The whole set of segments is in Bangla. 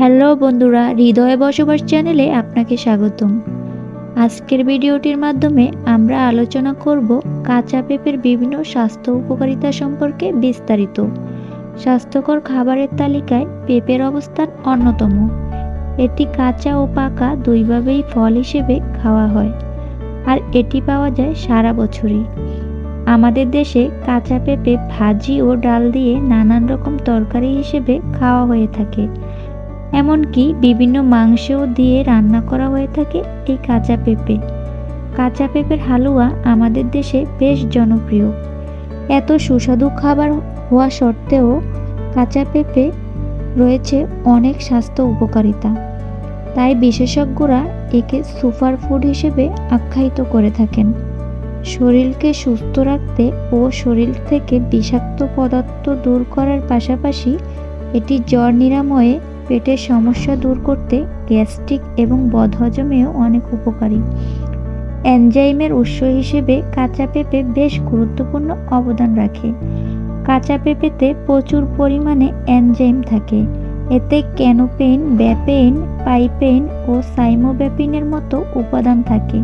হ্যালো বন্ধুরা, হৃদয়ে বসবাস চ্যানেলে আপনাকে স্বাগতম। আজকের ভিডিওটির মাধ্যমে আমরা আলোচনা করব কাঁচা পেঁপের বিভিন্ন স্বাস্থ্য উপকারিতা সম্পর্কে বিস্তারিত। স্বাস্থ্যকর খাবারের তালিকায় পেঁপের অবস্থান অন্যতম। এটি কাঁচা ও পাকা দুইভাবেই ফল হিসেবে খাওয়া হয়, আর এটি পাওয়া যায় সারা বছরই। আমাদের দেশে কাঁচা পেঁপে ভাজি ও ডাল দিয়ে নানান রকম তরকারি হিসেবে খাওয়া হয়ে থাকে। এমনকি বিভিন্ন মাংসও দিয়ে রান্না করা হয়ে থাকে এই কাঁচা পেঁপে। কাঁচা পেঁপের হালুয়া আমাদের দেশে বেশ জনপ্রিয়। এত সুস্বাদু খাবার হওয়া সত্ত্বেও কাঁচা পেঁপে রয়েছে অনেক স্বাস্থ্য উপকারিতা। তাই বিশেষজ্ঞরা একে সুপার ফুড হিসেবে আখ্যায়িত করে থাকেন। শরীরকে সুস্থ রাখতে ও শরীর থেকে বিষাক্ত পদার্থ দূর করার পাশাপাশি এটি জ্বর নিরাময়ে পেটের সমস্যা দূর করতে গ্যাস্ট্রিক এবং বদহজমেও অনেক উপকারী। এনজাইমের উৎস হিসেবে কাঁচা পেঁপে বেশ গুরুত্বপূর্ণ অবদান রাখে। কাঁচা পেঁপেতে প্রচুর পরিমাণে এনজাইম থাকে। এতে ক্যানোপেন ব্যাপেন পাইপেন ও সাইমোব্যাপিনের মতো উপাদান থাকে।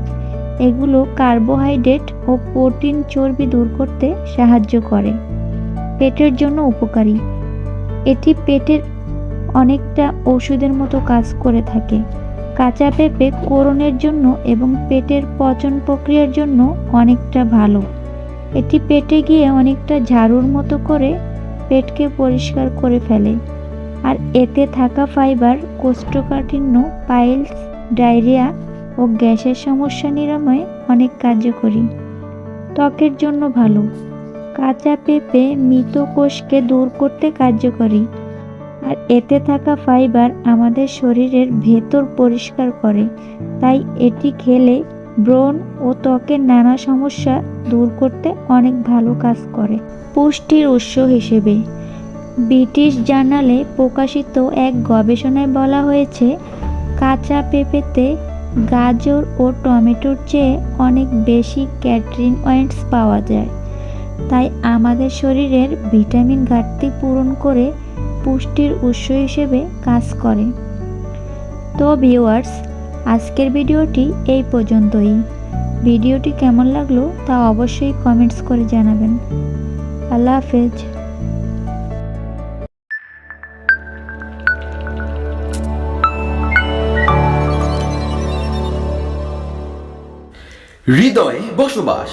এগুলো কার্বোহাইড্রেট ও প্রোটিন চর্বি দূর করতে সাহায্য করে। পেটের জন্য উপকারী। এটি পেটের অনেকটা ওষুধের মতো কাজ করে থাকে। কাঁচা পেঁপে কোরণের জন্য এবং পেটের পচন প্রক্রিয়ার জন্য অনেকটা ভালো। এটি পেটে গিয়ে অনেকটা ঝাড়ুর মতো করে পেটকে পরিষ্কার করে ফেলে। আর এতে থাকা ফাইবার, কোষ্ঠকাঠিন্য, পাইলস, ডায়রিয়া ও গ্যাসের সমস্যা নিরাময়ে অনেক কার্যকরী। ত্বকের জন্য ভালো। কাঁচা পেঁপে মৃত কোষকে দূর করতে কার্যকরী। আর এতে থাকা ফাইবার আমাদের শরীরের ভেতর পরিষ্কার করে। তাই এটি খেলে ব্রণ ও ত্বকের নানা সমস্যা দূর করতে অনেক ভালো কাজ করে। পুষ্টির উৎস হিসেবে ব্রিটিশ জার্নালে প্রকাশিত এক গবেষণায় বলা হয়েছে, কাঁচা পেঁপেতে গাজর ও টমেটোর চেয়ে অনেক বেশি ক্যাটরিন ওয়েন্টস পাওয়া যায়। তাই আমাদের শরীরের ভিটামিন ঘাটতি পূরণ করে পুষ্টির উৎস হিসেবে কাজ করে। তো ভিউয়ার্স, আজকের ভিডিওটি এই পর্যন্তই। ভিডিওটি কেমন লাগল তা অবশ্যই কমেন্টস করে জানাবেন। আল্লাহ হাফেজ। হৃদয়ে বসবাস।